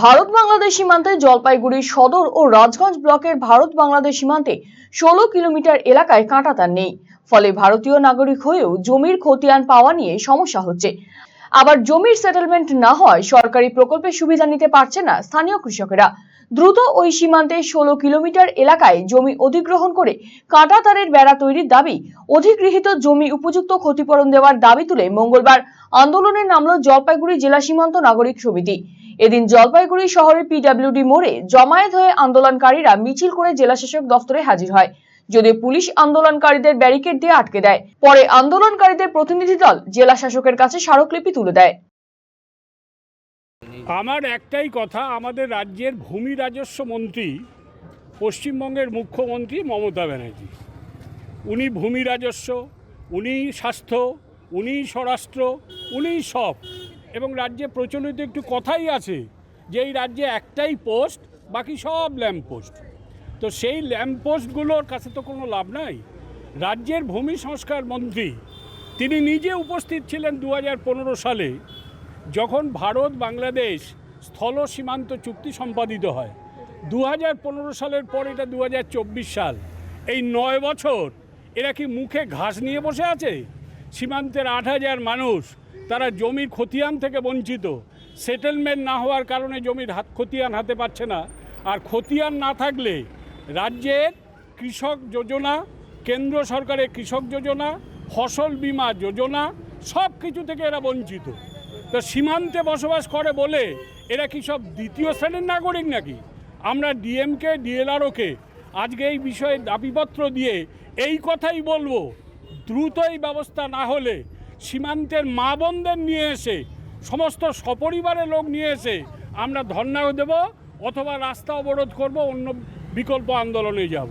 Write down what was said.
ভারত বাংলাদেশ সীমান্তে জলপাইগুড়ি সদর ও রাজগঞ্জ ব্লকের ভারত বাংলাদেশ সীমান্তে ষোলো কিলোমিটার এলাকায় কাঁটাতার নেই। ফলে ভারতীয় নাগরিক হয়েও জমির খতিয়ান পাওয়া নিয়ে সমস্যা হচ্ছে। আবার জমির সেটেলমেন্ট না হয় সরকারি প্রকল্পের সুবিধা নিতে পারছে না স্থানীয় কৃষকেরা। দ্রুত ওই সীমান্তে ষোলো কিলোমিটার এলাকায় জমি অধিগ্রহণ করে কাঁটাতারের বেড়া তৈরির দাবি, অধিগৃহীত জমি উপযুক্ত ক্ষতিপূরণ দেওয়ার দাবি তুলে মঙ্গলবার আন্দোলনে নামল জলপাইগুড়ি জেলা সীমান্ত নাগরিক সমিতি। এদিন জলপাইগুড়ি শহরের পিডব্লিউডি মোড়ে জমায়েত হয়ে আন্দোলনকারীরা মিছিল করে জেলাশাসক দফতরে হাজির হয়। যদিও পুলিশ আন্দোলনকারীদের ব্যারিকেড দিয়ে আটকে দেয়। পরে আন্দোলনকারীদের প্রতিনিধি দল জেলা শাসকের কাছে স্মারকলিপি তুলে দেয়। আমার একটাই কথা, আমাদের রাজ্যের ভূমি রাজস্ব মন্ত্রী, পশ্চিমবঙ্গের মুখ্যমন্ত্রী মমতা ব্যানার্জি। উনি ভূমি রাজস্ব, উনি স্বাস্থ্য, উনি স্বরাষ্ট্র, উনি সব। এবং রাজ্যে প্রচলিত একটু কথাই আছে যে এই রাজ্যে একটাই পোস্ট, বাকি সব ল্যাম্প পোস্ট। তো সেই ল্যাম্প পোস্টগুলোর কাছে তো কোনো লাভ নাই। রাজ্যের ভূমি সংস্কার মন্ত্রী, তিনি নিজে উপস্থিত ছিলেন দু হাজার পনেরো সালে, যখন ভারত, বাংলাদেশ স্থল সীমান্ত চুক্তি সম্পাদিত হয়। দু হাজার পনেরো সালের পর এটা দু হাজার চব্বিশ সাল। এই নয় বছর এরা কি মুখে ঘাস নিয়ে বসে আছে? সীমান্তের আট হাজার মানুষ তারা জমির খতিয়ান থেকে বঞ্চিত। সেটেলমেন্ট না হওয়ার কারণে জমির হাত খতিয়ান হাতে পাচ্ছে না। আর খতিয়ান না থাকলে রাজ্যের কৃষক যোজনা, কেন্দ্র সরকারের কৃষক যোজনা, ফসল বীমা যোজনা সব কিছু থেকে এরা বঞ্চিত। তো সীমান্তে বসবাস করে বলে এরা কি সব দ্বিতীয় শ্রেণির নাগরিক নাকি? আমরা ডিএমকে ডিএলআরওকে আজকে এই বিষয়ে দাবিপত্র দিয়ে এই কথাই বলব। দ্রুত এই ব্যবস্থা না হলে সীমান্তের মা বোনদের নিয়ে এসে, সমস্ত সপরিবারের লোক নিয়ে এসে আমরা ধর্নাও দেব অথবা রাস্তা অবরোধ করব, অন্য বিকল্প আন্দোলনে যাব।